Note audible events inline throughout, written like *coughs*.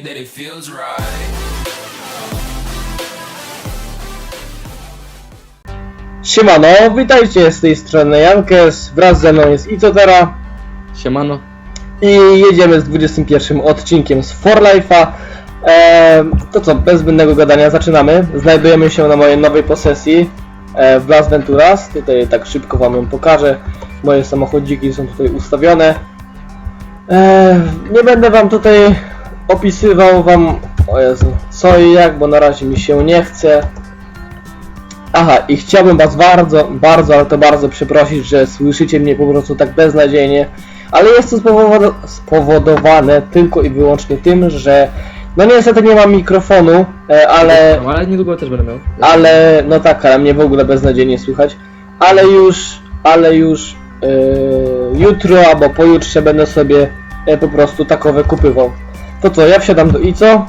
That it feels right. Siemano, witajcie z tej strony Jankes, wraz ze mną jest Icotera Siemano. i jedziemy z 21 odcinkiem z For Life'a. Eee, to co, bez zbędnego gadania zaczynamy. Znajdujemy się na mojej nowej posesji e, w Las Venturas. Tutaj tak szybko wam ją pokażę. Moje samochodziki są tutaj ustawione. Eee, nie będę wam tutaj opisywał wam, o Jezu, co i jak, bo na razie mi się nie chce. Aha, i chciałbym was bardzo, bardzo, ale to bardzo przeprosić, że słyszycie mnie po prostu tak beznadziejnie, ale jest to spowodo- spowodowane tylko i wyłącznie tym, że no niestety nie mam mikrofonu, e, ale, No, ale niedługo też będę miał. ale, no tak, ale mnie w ogóle beznadziejnie słychać, ale już, ale już e, jutro albo pojutrze będę sobie e, po prostu takowe kupywał. To co, ja wsiadam do ICO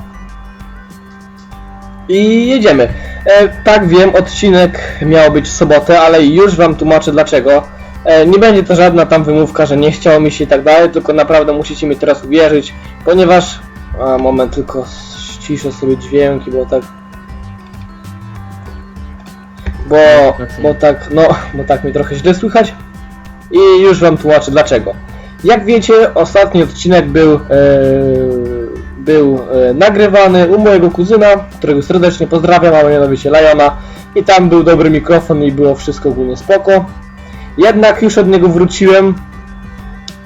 i jedziemy. E, tak wiem, odcinek miał być w sobotę, ale już wam tłumaczę dlaczego. E, nie będzie to żadna tam wymówka, że nie chciało mi się i tak dalej, tylko naprawdę musicie mi teraz uwierzyć, ponieważ... A, moment, tylko ściszę sobie dźwięki, bo tak... Bo, bo tak, no, bo tak mi trochę źle słychać. I już wam tłumaczę dlaczego. Jak wiecie, ostatni odcinek był, e, był e, nagrywany u mojego kuzyna, którego serdecznie pozdrawiam, a mianowicie Liona. I tam był dobry mikrofon i było wszystko ogólnie spoko. Jednak już od niego wróciłem.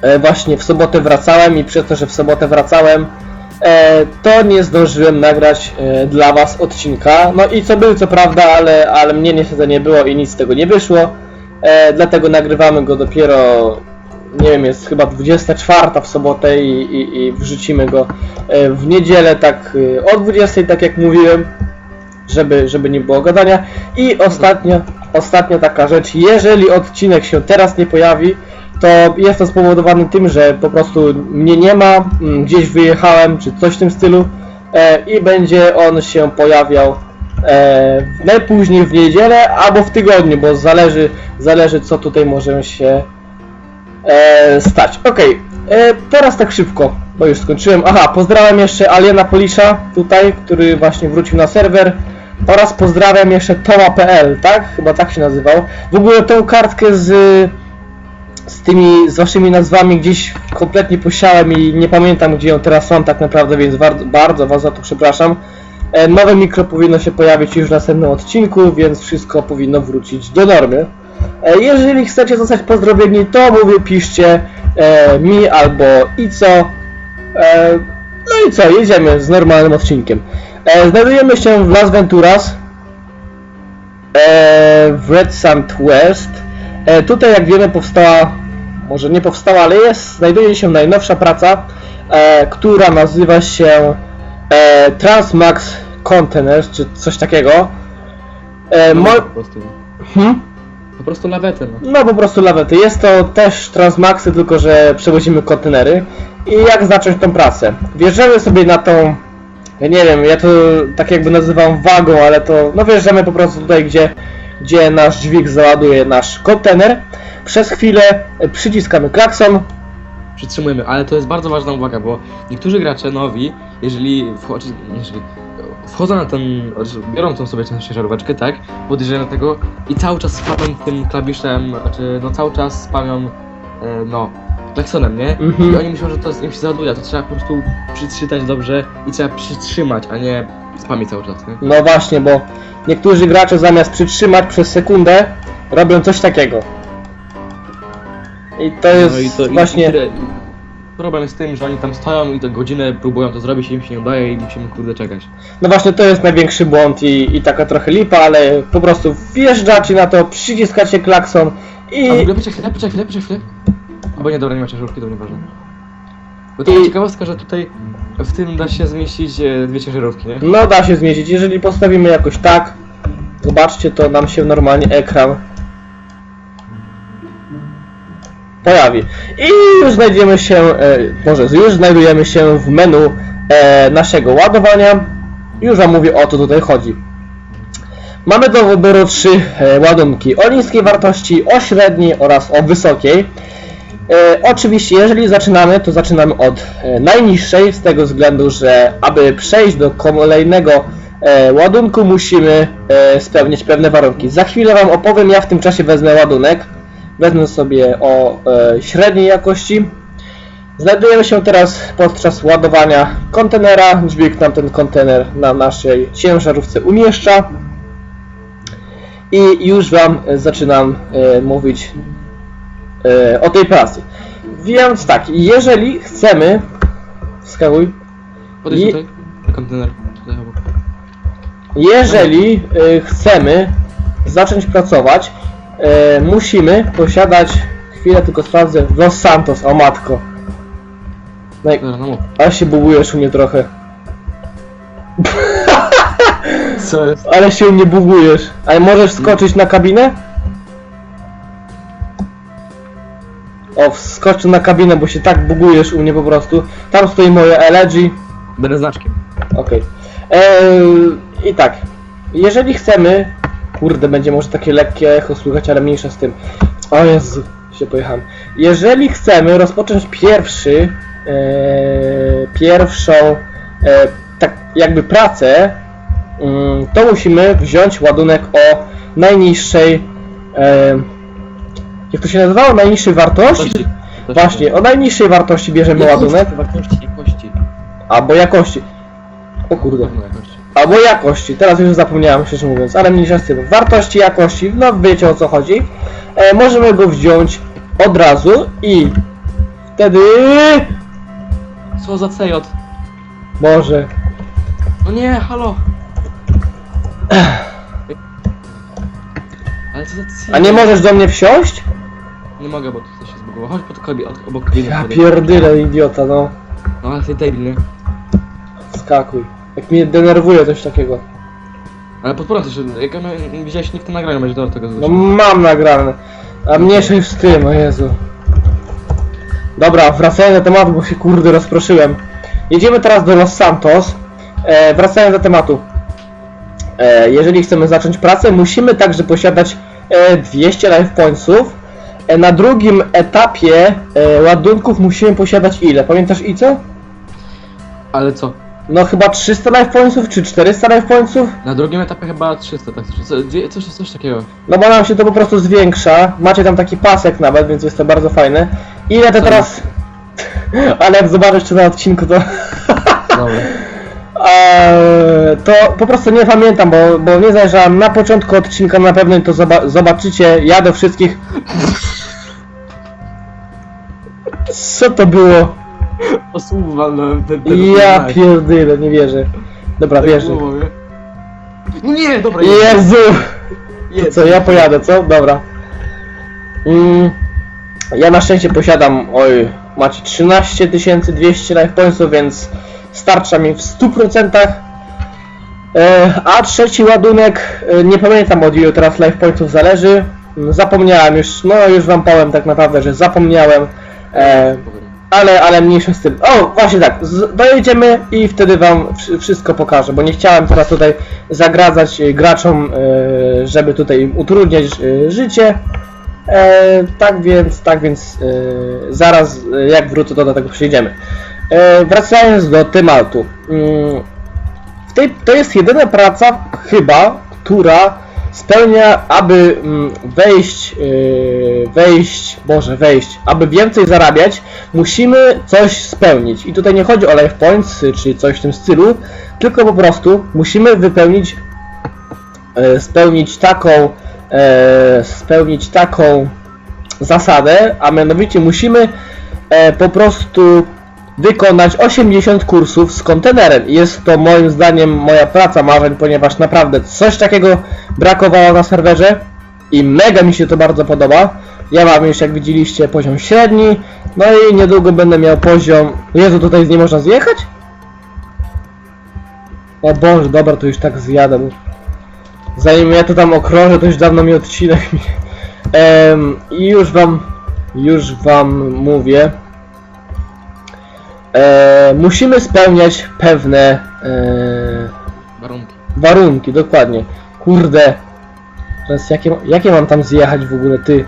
E, właśnie w sobotę wracałem i przez to, że w sobotę wracałem, e, to nie zdążyłem nagrać dla Was odcinka. No i co był, co prawda, ale, ale mnie niestety nie było i nic z tego nie wyszło. Dlatego nagrywamy go dopiero, nie wiem, jest chyba 24 w sobotę i, i, i wrzucimy go e, w niedzielę, tak e, o 20, tak jak mówiłem, żeby, żeby nie było gadania. I ostatnia, ostatnia taka rzecz, jeżeli odcinek się teraz nie pojawi, to jest to spowodowane tym, że po prostu mnie nie ma, mm, gdzieś wyjechałem, czy coś w tym stylu e, i będzie on się pojawiał najpóźniej w niedzielę albo w tygodniu, bo zależy, zależy co tutaj może się e, stać. Okej, e, teraz tak szybko, bo już skończyłem. Aha, pozdrawiam jeszcze Aliena Polisza tutaj, który właśnie wrócił na serwer. Oraz pozdrawiam jeszcze Toma.pl, tak? Chyba tak się nazywał. W ogóle tą kartkę z, z tymi, z waszymi nazwami gdzieś kompletnie posiałem i nie pamiętam gdzie ją teraz mam tak naprawdę, więc bardzo, bardzo was za to przepraszam. E, Nowe mikro powinno się pojawić już w następnym odcinku, więc wszystko powinno wrócić do normy. E, Jeżeli chcecie zostać pozdrowieni, to mówię, piszcie e, mi albo Ico. E, no i co, jedziemy z normalnym odcinkiem. E, znajdujemy się w Las Venturas e, w Red Sand West. E, tutaj, jak wiemy, powstała może nie powstała, ale jest, znajduje się najnowsza praca, e, która nazywa się e, Transmax Containers, czy coś takiego. E, mo- hmm? Po prostu lawetę, no. No po prostu lawety. Jest to też Transmaxy, tylko że przewozimy kontenery. I jak zacząć tą pracę? Wjeżdżamy sobie na tą, ja nie wiem, ja to tak jakby nazywam wagą, ale to, no wjeżdżamy po prostu tutaj, gdzie, gdzie nasz dźwig załaduje nasz kontener. Przez chwilę e, przyciskamy klakson. Przytrzymujemy, ale to jest bardzo ważna uwaga, bo niektórzy gracze nowi, jeżeli, wchodzi, jeżeli wchodzą na ten, biorą tą sobie tę ciężaróweczkę, tak, podjeżdżają do tego i cały czas spamią tym klawiszem, znaczy no cały czas spamią, e, no, klaksonem, nie? Mhm. I oni myślą, że to im się załaduje, to trzeba po prostu przytrzymać dobrze i trzeba przytrzymać, a nie spamić cały czas, nie? No właśnie, bo niektórzy gracze zamiast przytrzymać przez sekundę, robią coś takiego. I to jest no i to, i- właśnie... I tyle. Problem z tym, że oni tam stoją i to godzinę próbują to zrobić i im się nie udaje i musimy kurde czekać. No właśnie to jest największy błąd i, i taka trochę lipa, ale po prostu wjeżdżacie na to, przyciskacie klakson A w i... ogóle poczekaj chwilę, poczekaj chwilę, poczekaj chwilę. Albo nie, dobra, nie ma ciężarówki, to nieważne. Bo taka I- ciekawostka, że tutaj w tym da się zmieścić e, dwie ciężarówki, nie? No da się zmieścić, jeżeli postawimy jakoś tak, zobaczcie, to nam się normalnie ekran pojawi. I już znajdziemy się, e, może już znajdujemy się w menu e, naszego ładowania. Już wam mówię o co tutaj chodzi. Mamy do wyboru trzy e, ładunki o niskiej wartości, o średniej oraz o wysokiej. E, oczywiście, jeżeli zaczynamy, to zaczynamy od e, najniższej, z tego względu, że aby przejść do kolejnego e, ładunku, musimy e, spełnić pewne warunki. Za chwilę Wam opowiem, ja w tym czasie wezmę ładunek. Wezmę sobie o e, średniej jakości. Znajdujemy się teraz podczas ładowania kontenera. Dźwig nam ten kontener na naszej ciężarówce umieszcza. I już Wam zaczynam e, mówić e, o tej pracy. Więc tak, jeżeli chcemy. Wskakuj. Podejdź I- tutaj, na kontener, tutaj obok. Jeżeli e, chcemy zacząć pracować, e, musimy posiadać. Chwilę tylko sprawdzę. Los Santos, o matko. No i, no mów. ale się bugujesz u mnie trochę. Co jest? Ale się u mnie bugujesz. Ale możesz skoczyć na kabinę? O, wskocz na kabinę, bo się tak bugujesz u mnie po prostu. Tam stoi moje elegy. Będę znaczkiem. Okej. Eee, I tak. Jeżeli chcemy. Kurde, będzie może takie lekkie echo słychać, ale mniejsza z tym. O Jezu, się pojechałem. Jeżeli chcemy rozpocząć pierwszy. E, pierwszą. E, tak jakby pracę. mm, to musimy wziąć ładunek o najniższej. E, jak to się nazywało? Najniższej wartości? Wartości. Właśnie, o najniższej wartości bierzemy ładunek. Wartości, jakości. Albo jakości. O kurde. No, jakości. Albo jakości, teraz już zapomniałem szczerze mówiąc, ale mniejsza z tym. Wartości, jakości, no wiecie o co chodzi. E, możemy go wziąć od razu i wtedy... Co za CJ? Może... No nie, halo! Ale co za CJ? A nie możesz do mnie wsiąść? Nie mogę, bo tutaj się zbugowało. Chodź pod kabinę, obok kabiny. Ja wchodzę. pierdyle, idiota, no. No ale ty debil, nie? Skakuj. Jak mnie denerwuje coś takiego. Ale podporam też, jak ja miałem- widziałeś nikt na nagraniu będzie do tego No mam nagrane. A mniejsza już z tym, o Jezu. Dobra, wracając do tematu, bo się kurde rozproszyłem. Jedziemy teraz do Los Santos. E, wracając do tematu. E, jeżeli chcemy zacząć pracę, musimy także posiadać e, 200 life pointsów. E, na drugim etapie e, ładunków musimy posiadać ile? Pamiętasz i co? Ale co? No chyba 300 life pointsów, czy 400 life pointsów? Na drugim etapie chyba 300, tak? Co- dwie- Coś, coś takiego. No bo nam się to po prostu zwiększa. Macie tam taki pasek nawet, więc jest to bardzo fajne. Ile to teraz... *laughs* Ale jak zobaczysz to na odcinku, to... Dobra. Eee, *laughs* to po prostu nie pamiętam, bo, bo nie zajrzałem na początku odcinka na pewno to zoba zobaczycie. Ja do wszystkich... *laughs* Co to było? Walnąłem ten, ten Ja pierdyle, nie wierzę. Dobra, wierzę. No nie, dobra, Jezu! To jedź. co, ja pojadę, co? Dobra. Mm, Ja na szczęście posiadam, oj, macie 13 200 life pointsów, więc starcza mi w 100%. E, a trzeci ładunek, e, nie pamiętam od ilu teraz life pointsów zależy. Mm, Zapomniałem już, no już wam powiem tak naprawdę, że zapomniałem. E, ale, ale mniejsza z tym. O, właśnie tak, z, dojedziemy i wtedy wam wszy- wszystko pokażę, bo nie chciałem teraz tutaj zagradzać e, graczom, e, żeby tutaj im utrudniać e, życie. E, tak więc, tak więc zaraz jak wrócę to do tego przejdziemy. E, wracając do tematu. Mm, w tej, to jest jedyna praca chyba, która spełnia, aby mm, wejść, yy, wejść, Boże, wejść, aby więcej zarabiać, musimy coś spełnić. I tutaj nie chodzi o life points, y, czy coś w tym stylu, tylko po prostu musimy wypełnić, e, spełnić taką, e, spełnić taką zasadę, a mianowicie musimy e, po prostu wykonać 80 kursów z kontenerem. Jest to moim zdaniem moja praca marzeń, ponieważ naprawdę coś takiego brakowało na serwerze i mega mi się to bardzo podoba. Ja mam już jak widzieliście poziom średni, no i niedługo będę miał poziom... Jezu, tutaj nie można zjechać? O Boże, dobra, to już tak zjadę. Zanim ja to tam okrążę, to już dawno mi odcinek I już wam... Już wam mówię. E, musimy spełniać pewne e, Warunki. warunki, dokładnie. Kurde. Teraz jakie, jakie mam tam zjechać w ogóle, ty?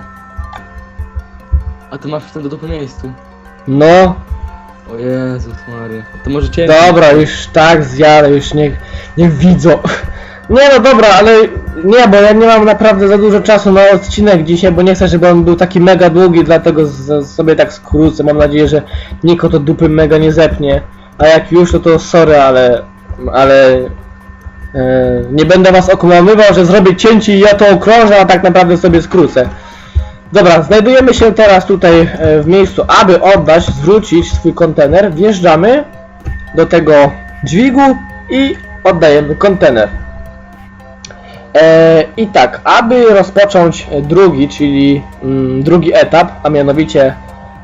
A ty masz w tym do dupy miejscu. No, O Jezus Maria. To może cię... dobra, już tak zjadę, już niech, niech widzą. Nie no dobra, ale nie, bo ja nie mam naprawdę za dużo czasu na odcinek dzisiaj, bo nie chcę, żeby on był taki mega długi, dlatego z, sobie tak skrócę. Mam nadzieję, że Niko to dupy mega nie zepnie. A jak już, to to sorry, ale... ale... E, nie będę was okłamywał, że zrobię cięcie i ja to okrążę, a tak naprawdę sobie skrócę. Dobra, znajdujemy się teraz tutaj e, w miejscu, aby oddać, zwrócić swój kontener. Wjeżdżamy do tego dźwigu i oddajemy kontener. E, I tak, aby rozpocząć drugi, czyli mm, drugi etap, a mianowicie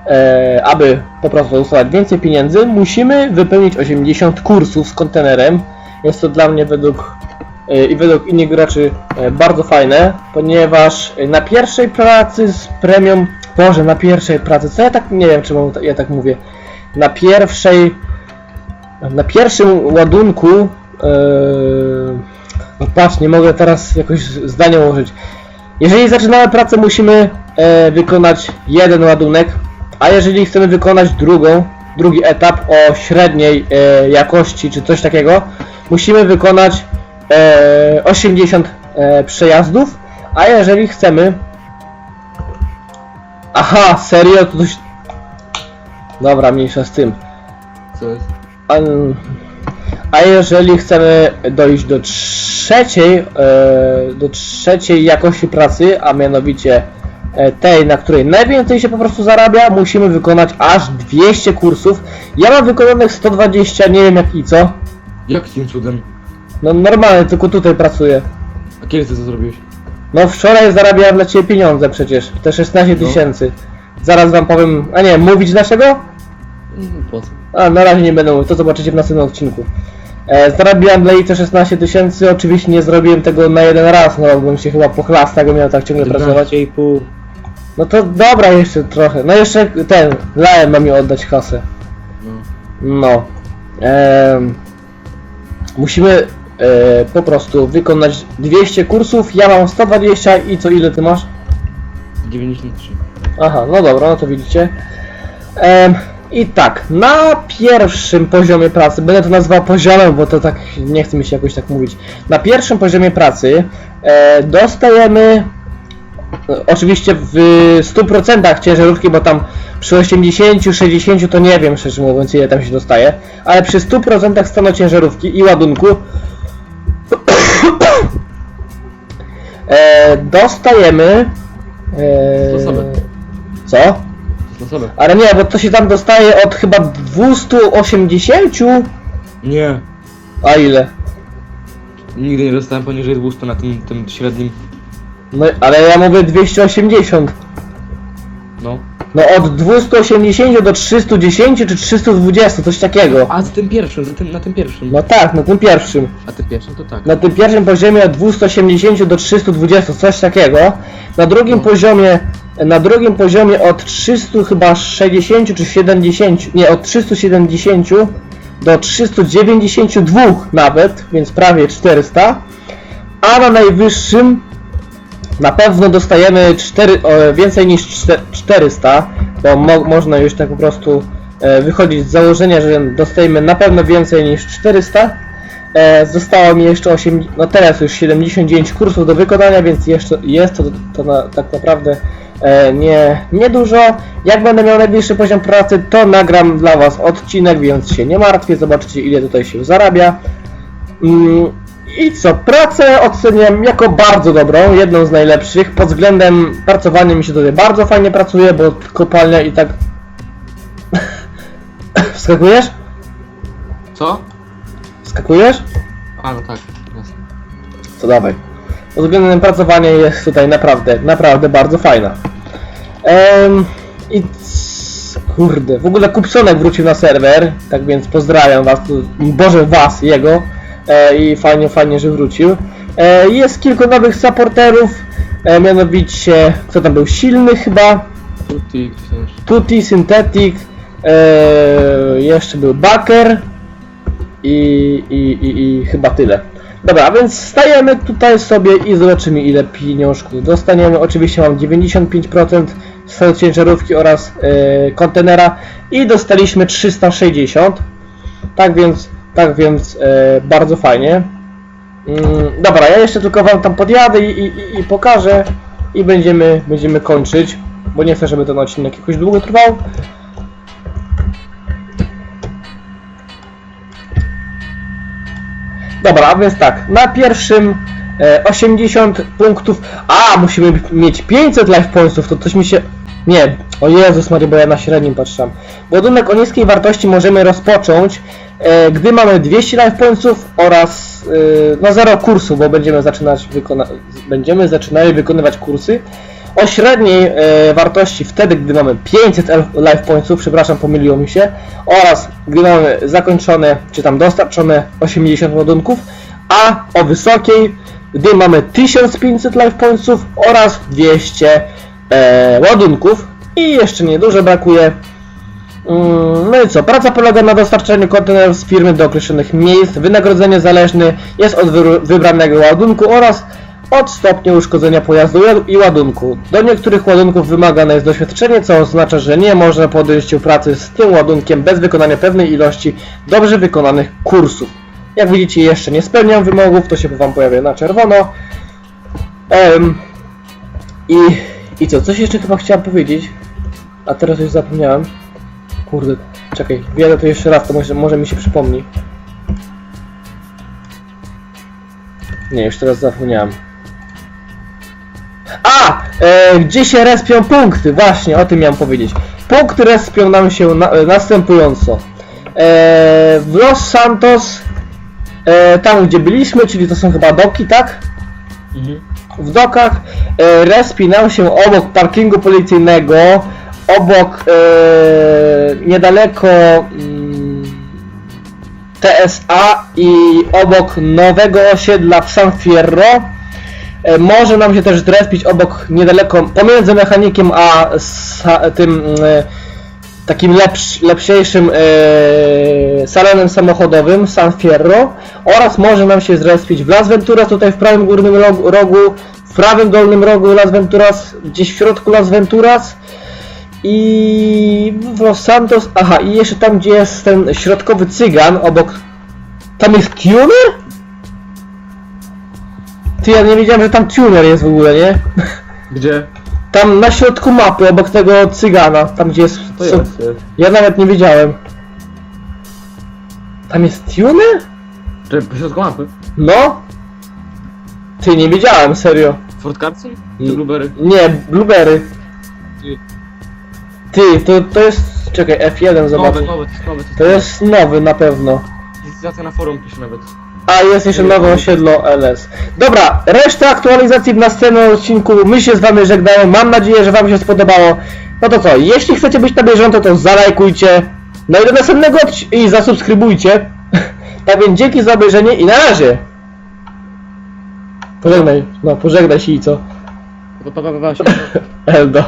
e, aby po prostu uzyskać więcej pieniędzy, musimy wypełnić 80 kursów z kontenerem. Jest to dla mnie według e, i według innych graczy bardzo fajne, ponieważ na pierwszej pracy z premium, Boże, na pierwszej pracy, co ja tak, nie wiem czemu ja tak mówię, na pierwszej, na pierwszym ładunku, e, no patrz, nie mogę teraz jakoś zdania ułożyć. Jeżeli zaczynamy pracę, musimy e, wykonać jeden ładunek, a jeżeli chcemy wykonać drugą, drugi etap o średniej e, jakości czy coś takiego, musimy wykonać e, 80 e, przejazdów, a jeżeli chcemy... Aha, serio? To coś... Dobra, mniejsza z tym. Co jest? A, a jeżeli chcemy dojść do trzeciej, e, do trzeciej jakości pracy, a mianowicie e, tej, na której najwięcej się po prostu zarabia, musimy wykonać aż 200 kursów. Ja mam wykonanych 120, nie wiem jak i co. Jakim cudem? No normalnie, tylko tutaj pracuję. A kiedy ty to zrobiłeś? No wczoraj zarabiałem dla Ciebie pieniądze przecież, te 16 No. tysięcy. Zaraz Wam powiem, a nie, mówić dlaczego? Mm, Po co? A, na razie nie będę mówił, to zobaczycie w następnym odcinku. E, zarabiałem dla Ice 16 tysięcy, oczywiście nie zrobiłem tego na jeden raz, no bym się chyba pochlastał, jakbym miał tak ciągle pracować. 11,5. No to dobra jeszcze trochę, no jeszcze ten, Lion ma mi oddać kasę. No. No. Em, musimy e, po prostu wykonać 200 kursów, ja mam 120 i co ile ty masz? 93. Aha, no dobra, no to widzicie. Em, I tak, na pierwszym poziomie pracy, będę to nazywał poziomem, bo to tak nie chce mi się jakoś tak mówić. Na pierwszym poziomie pracy e, dostajemy e, oczywiście w 100% ciężarówki, bo tam przy 80, 60 to nie wiem szczerze mówiąc ile tam się dostaje, ale przy 100% stanu ciężarówki i ładunku *coughs* e, dostajemy e, co? Sobie. Ale nie, bo to się tam dostaje od chyba 280, Nie. a ile? Nigdy nie dostałem poniżej 200 na tym, tym średnim. No ale ja mówię 280. No. No od 280 do 310 czy 320, coś takiego. A z tym pierwszym, na tym, na tym pierwszym. No tak, na tym pierwszym. A tym pierwszym to tak. Na tym pierwszym poziomie od 280 do 320, coś takiego. Na drugim poziomie, na drugim poziomie od 300 chyba 60 czy 70, nie, od 370 do 392 nawet, więc prawie 400. A na najwyższym na pewno dostajemy 4, o, więcej niż czte- 400, bo mo, można już tak po prostu e, wychodzić z założenia, że dostajemy na pewno więcej niż 400. E, zostało mi jeszcze 8, no teraz już 79 kursów do wykonania, więc jeszcze jest to, to na, tak naprawdę e, nie, niedużo. Jak będę miał najbliższy poziom pracy, to nagram dla Was odcinek, więc się nie martwię, zobaczycie ile tutaj się zarabia. Mm, I co, pracę oceniam jako bardzo dobrą, jedną z najlepszych. Pod względem pracowania mi się tutaj bardzo fajnie pracuje, bo kopalnia i tak... *laughs* Wskakujesz? Co? Wskakujesz? A no tak, jasne. To dawaj. Pod względem pracowania jest tutaj naprawdę, naprawdę bardzo fajna. Ehm, I kurde, w ogóle Kupsonek wrócił na serwer, tak więc pozdrawiam was, Boże was, jego. E, I fajnie, fajnie, że wrócił. E, jest kilku nowych supporterów, e, mianowicie, kto tam był silny chyba, Tutti. Tutti, Synthetic, e, jeszcze był Baker i, i, i, i chyba tyle. Dobra, a więc stajemy tutaj sobie i zobaczymy ile pieniążków dostaniemy. Oczywiście mam 95% z ciężarówki oraz e, kontenera i dostaliśmy 360. Tak więc, tak więc e, bardzo fajnie. Mm, dobra, ja jeszcze tylko wam tam podjadę i, i, i pokażę i będziemy, będziemy kończyć, bo nie chcę, żeby ten odcinek jakoś długo trwał. Dobra, więc tak, na pierwszym 80 punktów. A, musimy mieć 500 life pointsów, to coś mi się. Nie, o Jezus Maria, bo ja na średnim patrzam. Ładunek o niskiej wartości możemy rozpocząć, e, gdy mamy 200 life pointsów oraz e, no 0 kursu, bo będziemy zaczynać wykona będziemy zaczynali wykonywać kursy. O średniej e, wartości wtedy, gdy mamy 500 elf- life pointsów, przepraszam, pomyliło mi się, oraz gdy mamy zakończone, czy tam dostarczone 80 ładunków, a o wysokiej, gdy mamy 1500 life pointsów oraz 200 e, ładunków i jeszcze niedużo brakuje. Mm, No i co? Praca polega na dostarczaniu kontenerów z firmy do określonych miejsc. Wynagrodzenie zależne jest od wy- wybranego ładunku oraz od stopnia uszkodzenia pojazdu i ładunku. Do niektórych ładunków wymagane jest doświadczenie, co oznacza, że nie można się pracy z tym ładunkiem bez wykonania pewnej ilości dobrze wykonanych kursów. Jak widzicie, jeszcze nie spełniam wymogów, to się Wam pojawia na czerwono. Em, i, I co? Coś jeszcze chyba chciałem powiedzieć, a teraz już zapomniałem. Kurde, czekaj, wjadę to jeszcze raz, to może, może mi się przypomni. Nie, już teraz zapomniałem. A! E, gdzie się respią punkty? Właśnie, o tym miałem powiedzieć. Punkty respią nam się na, e, następująco. E, w Los Santos, e, tam gdzie byliśmy, czyli to są chyba doki, tak? Mhm. w dokach e, respi nam się obok parkingu policyjnego, obok e, niedaleko mm, TSA i obok nowego osiedla w San Fierro. E, może nam się też zrespić obok niedaleko, pomiędzy mechanikiem a sa, tym e, takim lepsz, lepszejszym e, salonem samochodowym San Fierro oraz może nam się zrespić w Las Venturas, tutaj w prawym górnym rogu, w prawym dolnym rogu Las Venturas, gdzieś w środku Las Venturas i w Los Santos, aha i jeszcze tam gdzie jest ten środkowy cygan obok, tam jest tuner? Ty, ja nie wiedziałem, że tam tuner jest w ogóle, nie? Gdzie? Tam na środku mapy, obok tego cygana, tam gdzie jest... To są- jest. jest. ja nawet nie wiedziałem. Tam jest tuner? Czy po środku mapy? No? Ty, nie wiedziałem, serio. Fort Carson? Czy Blueberry? Nie, Blueberry. Ty. Ty, to, to jest... Czekaj, F1 zobacz. Nowe, nowe, to jest nowe. To jest nowy na pewno. Licytacja na forum pisze nawet. A, jest jeszcze nowe osiedlo LS. Dobra, reszta aktualizacji w następnym odcinku. My się z wami żegnamy. Mam nadzieję, że wam się spodobało. No to co, jeśli chcecie być na bieżąco, to zalajkujcie, no i do następnego i zasubskrybujcie. *laughs* tak więc dzięki za obejrzenie i na razie! Pożegnaj, no pożegnaj się i co? Pa, pa, pa, pa, pa. Eldo.